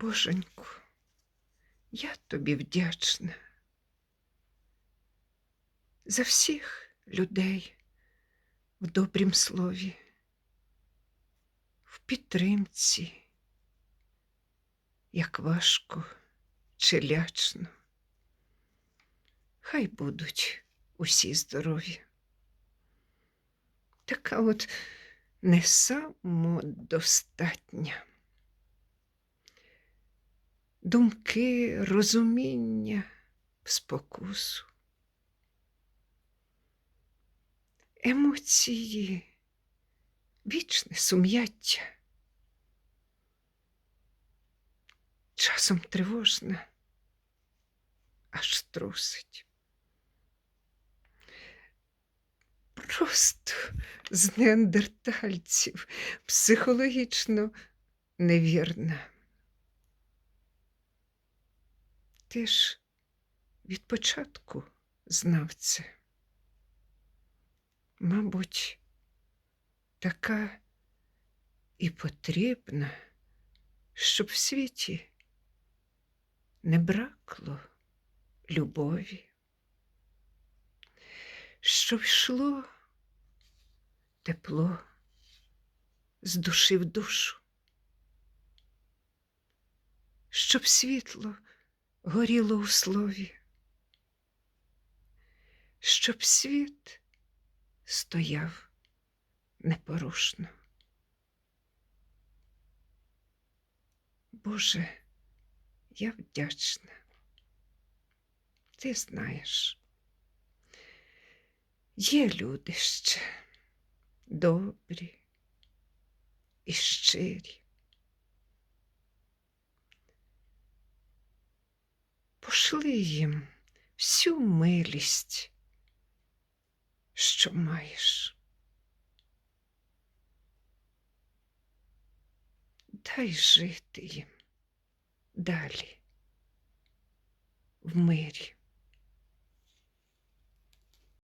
Боженьку, я тобі вдячна за всіх людей в добрім слові, в підтримці, як важко чи лячно. Хай будуть усі здорові. Така от не самодостатня. Думки, розуміння спокусу. Емоції, вічне сум'яття. Часом тривожна, аж трусить. Просто з неандертальців психологічно невірна. Ти ж від початку знав це. Мабуть, така і потрібна, щоб в світі не бракло любові, щоб йшло тепло з душі в душу, щоб світло горіло у слові, щоб світ стояв непорушно. Боже, я вдячна. Ти знаєш, є люди ще добрі і щирі. Пошли їм всю милість, що маєш. Дай жити їм далі в мирі.